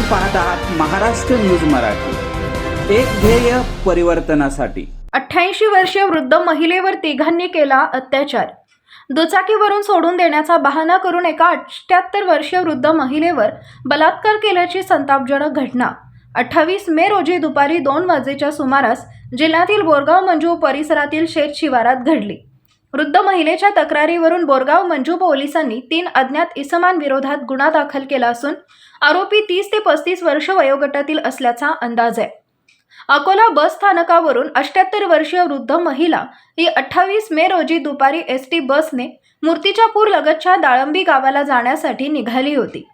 पाहत आहात महाराष्ट्र न्यूज मराठी. एक ध्येय परिवर्तनासाठी. अठ्ठ्याऐंशी वर्षीय वृद्ध महिलेवर तिघांनी केला अत्याचार. दुचाकीवरून सोडून देण्याचा बहाणा करून एका अठ्ठ्याहत्तर वर्षीय वृद्ध महिलेवर बलात्कार केल्याची संतापजनक घटना. अठ्ठावीस मे रोजी दुपारी दोन वाजेच्या सुमारास जिल्ह्यातील बोरगाव मंजू परिसरातील शेत शिवारात घडली. वृद्ध महिलेच्या तक्रारीवरून बोरगाव मंजू पोलिसांनी तीन अज्ञात इसमांविरोधात गुन्हा दाखल केला असून आरोपी तीस ते पस्तीस वर्ष वयोगटातील असल्याचा अंदाज आहे. अकोला बस स्थानकावरून अठ्याहत्तर वर्षीय वृद्ध महिला ही अठ्ठावीस मे रोजी दुपारी एस टी बसने मूर्तिजापूर लगतच्या दाळंबी गावाला जाण्यासाठी निघाली होती.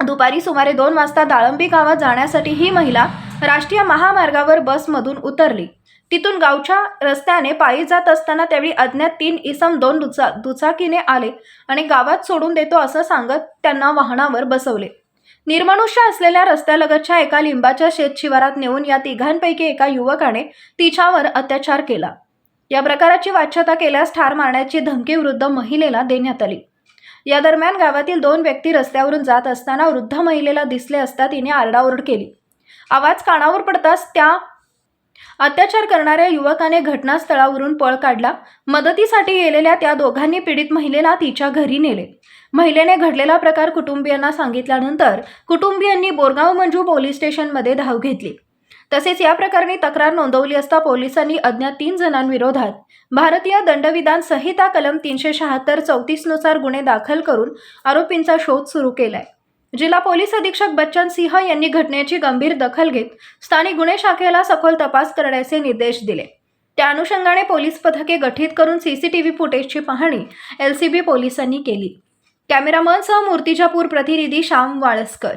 दुपारी सुमारे दोन वाजता दाळंबी गावात जाण्यासाठी ही महिला राष्ट्रीय महामार्गावर बसमधून उतरली. तिथून गावच्या रस्त्याने पायी जात असताना त्यावेळी अज्ञात तीन इसम दोन दुचा दुचाकीने आले आणि गावात सोडून देतो असं सांगत त्यांना वाहनावर बसवले. निर्मनुष्य असलेल्या रस्त्यालगतच्या एका लिंबाच्या शेत शिवारात नेऊन या तिघांपैकी एका युवकाने तिच्यावर अत्याचार केला. या प्रकाराची वाच्यता केल्यास ठार मारण्याची धमकी वृद्ध महिलेला देण्यात आली. या दरम्यान गावातील दोन व्यक्ती रस्त्यावरून जात असताना वृद्ध महिलेला दिसले असता तिने आरडाओरड केली. आवाज कानावर पडताच त्या अत्याचार करणाऱ्या युवकाने घटनास्थळावरून पळ काढला. मदतीसाठी गेलेल्या त्या दोघांनी पीडित महिलेला तिच्या घरी नेले. महिलेने घडलेला प्रकार कुटुंबियांना सांगितल्यानंतर कुटुंबियांनी बोरगाव मंजू पोलीस स्टेशनमध्ये धाव घेतली. तसेच या प्रकरणी तक्रार नोंदवली असता पोलिसांनी अज्ञात तीन जणांविरोधात भारतीय दंडविधान संहिता कलम तीनशे शहात्तर चौतीसनुसार गुन्हे दाखल करून आरोपींचा शोध सुरू केलाय. जिल्हा पोलीस अधीक्षक बच्चन सिंह यांनी घटनेची गंभीर दखल घेत स्थानिक गुन्हे शाखेला सखोल तपास करण्याचे निर्देश दिले. त्या अनुषंगाने पोलीस पथके गठीत करून सीसीटीव्ही फुटेजची पाहणी एलसीबी पोलिसांनी केली. कॅमेरामनसह मूर्तिजापूर प्रतिनिधी श्याम वाळस्कर.